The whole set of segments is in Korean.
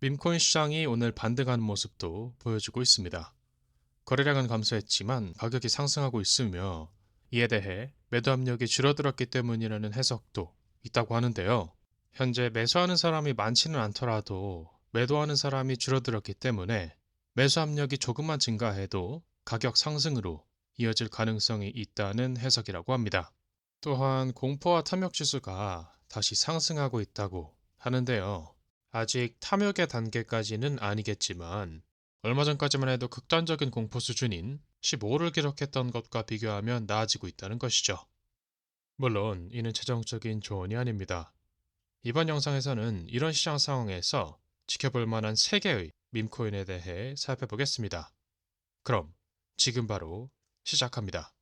밈코인 시장이 오늘 반등하는 모습도 보여주고 있습니다. 거래량은 감소했지만 가격이 상승하고 있으며 이에 대해 매도 압력이 줄어들었기 때문이라는 해석도 있다고 하는데요. 현재 매수하는 사람이 많지는 않더라도 매도하는 사람이 줄어들었기 때문에 매수 압력이 조금만 증가해도 가격 상승으로 이어질 가능성이 있다는 해석이라고 합니다. 또한 공포와 탐욕 지수가 다시 상승하고 있다고 하는데요. 아직 탐욕의 단계까지는 아니겠지만 얼마 전까지만 해도 극단적인 공포 수준인 15를 기록했던 것과 비교하면 나아지고 있다는 것이죠. 물론 이는 최종적인 조언이 아닙니다. 이번 영상에서는 이런 시장 상황에서 지켜볼 만한 3개의 밈코인에 대해 살펴보겠습니다. 그럼 지금 바로 시작합니다.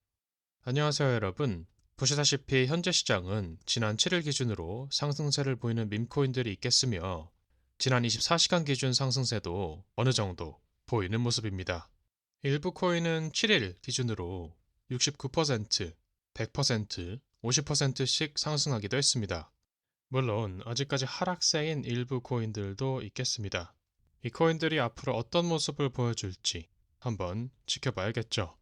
안녕하세요 여러분. 보시다시피 현재 시장은 지난 7일 기준으로 상승세를 보이는 밈코인들이 있겠으며 지난 24시간 기준 상승세도 어느 정도 보이는 모습입니다. 일부 코인은 7일 기준으로 69%, 100%, 50%씩 상승하기도 했습니다. 물론 아직까지 하락세인 일부 코인들도 있겠습니다. 이 코인들이 앞으로 어떤 모습을 보여줄지 한번 지켜봐야겠죠.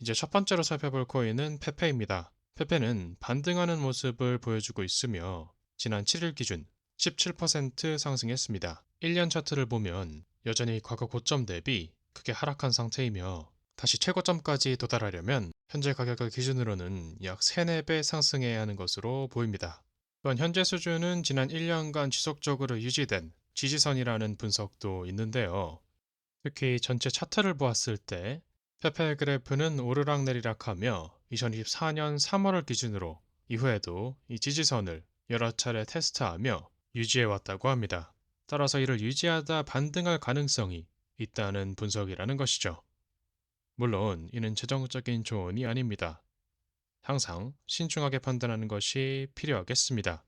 이제 첫 번째로 살펴볼 코인은 페페입니다. 페페는 반등하는 모습을 보여주고 있으며 지난 7일 기준 17% 상승했습니다. 1년 차트를 보면 여전히 과거 고점 대비 크게 하락한 상태이며 다시 최고점까지 도달하려면 현재 가격을 기준으로는 약 3, 4배 상승해야 하는 것으로 보입니다. 또한 현재 수준은 지난 1년간 지속적으로 유지된 지지선이라는 분석도 있는데요. 특히 전체 차트를 보았을 때 페페 그래프는 오르락내리락하며 2024년 3월을 기준으로 이후에도 이 지지선을 여러 차례 테스트하며 유지해 왔다고 합니다. 따라서 이를 유지하다 반등할 가능성이 있다는 분석이라는 것이죠. 물론 이는 최종적인 조언이 아닙니다. 항상 신중하게 판단하는 것이 필요하겠습니다.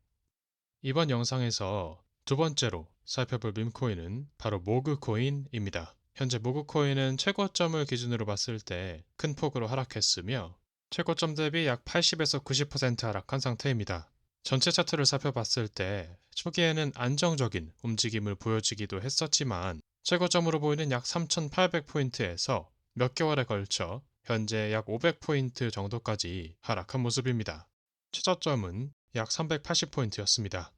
이번 영상에서 두 번째로 살펴볼 밈코인은 바로 모그코인입니다. 현재 모그코인은 최고점을 기준으로 봤을 때 큰 폭으로 하락했으며 최고점 대비 약 80에서 90% 하락한 상태입니다. 전체 차트를 살펴봤을 때 초기에는 안정적인 움직임을 보여주기도 했었지만 최고점으로 보이는 약 3,800포인트에서 몇 개월에 걸쳐 현재 약 500포인트 정도까지 하락한 모습입니다. 최저점은 약 380포인트였습니다.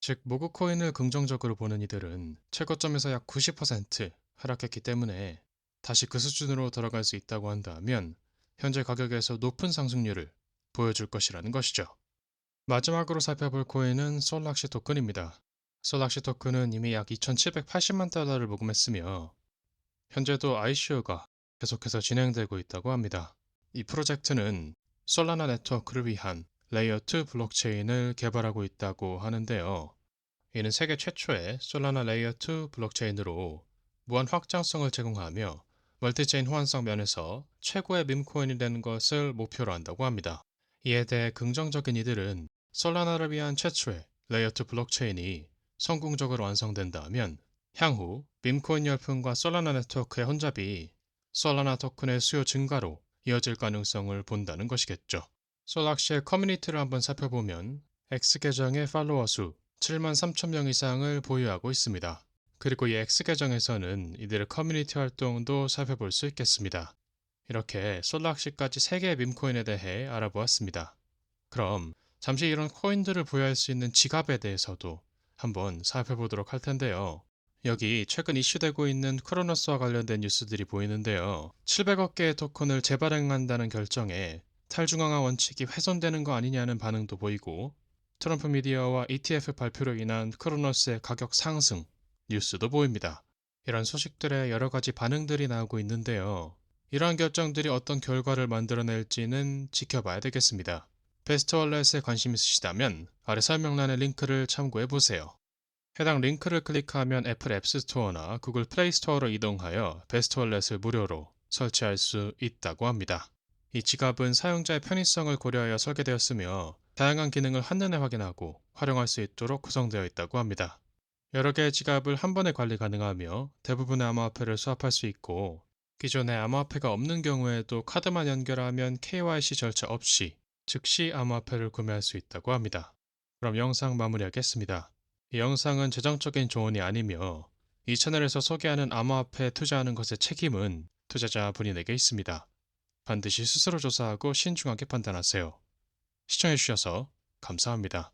즉, 모그코인을 긍정적으로 보는 이들은 최고점에서 약 90% 하락했기 때문에 다시 그 수준으로 돌아갈 수 있다고 한다면 현재 가격에서 높은 상승률을 보여줄 것이라는 것이죠. 마지막으로 살펴볼 코인은 솔락시 토큰입니다. 솔락시 토큰은 이미 약 2,780만 달러를 모금했으며 현재도 ICO가 계속해서 진행되고 있다고 합니다. 이 프로젝트는 솔라나 네트워크를 위한 레이어2 블록체인을 개발하고 있다고 하는데요. 이는 세계 최초의 솔라나 레이어2 블록체인으로 무한 확장성을 제공하며 멀티체인 호환성 면에서 최고의 밈코인이 되는 것을 목표로 한다고 합니다. 이에 대해 긍정적인 이들은 솔라나를 위한 최초의 레이어2 블록체인이 성공적으로 완성된다면 향후 밈코인 열풍과 솔라나 네트워크의 혼잡이 솔라나 토큰의 수요 증가로 이어질 가능성을 본다는 것이겠죠. 솔락시의 커뮤니티를 한번 살펴보면 X 계정의 팔로워 수 7만 3천 명 이상을 보유하고 있습니다. 그리고 이 X 계정에서는 이들의 커뮤니티 활동도 살펴볼 수 있겠습니다. 이렇게 솔락시까지 3개의 밈코인에 대해 알아보았습니다. 그럼 잠시 이런 코인들을 보유할 수 있는 지갑에 대해서도 한번 살펴보도록 할 텐데요. 여기 최근 이슈되고 있는 크로노스와 관련된 뉴스들이 보이는데요. 700억 개의 토큰을 재발행한다는 결정에 탈중앙화 원칙이 훼손되는 거 아니냐는 반응도 보이고 트럼프 미디어와 ETF 발표로 인한 크로노스의 가격 상승 뉴스도 보입니다. 이런 소식들에 여러 가지 반응들이 나오고 있는데요. 이러한 결정들이 어떤 결과를 만들어낼지는 지켜봐야 되겠습니다. 베스트 월렛에 관심 있으시다면 아래 설명란의 링크를 참고해 보세요. 해당 링크를 클릭하면 애플 앱스토어나 구글 플레이스토어로 이동하여 베스트 월렛을 무료로 설치할 수 있다고 합니다. 이 지갑은 사용자의 편의성을 고려하여 설계되었으며 다양한 기능을 한눈에 확인하고 활용할 수 있도록 구성되어 있다고 합니다. 여러 개의 지갑을 한 번에 관리 가능하며 대부분의 암호화폐를 수합할 수 있고 기존에 암호화폐가 없는 경우에도 카드만 연결하면 KYC 절차 없이 즉시 암호화폐를 구매할 수 있다고 합니다. 그럼 영상 마무리하겠습니다. 이 영상은 재정적인 조언이 아니며 이 채널에서 소개하는 암호화폐에 투자하는 것의 책임은 투자자 본인에게 있습니다. 반드시 스스로 조사하고 신중하게 판단하세요. 시청해주셔서 감사합니다.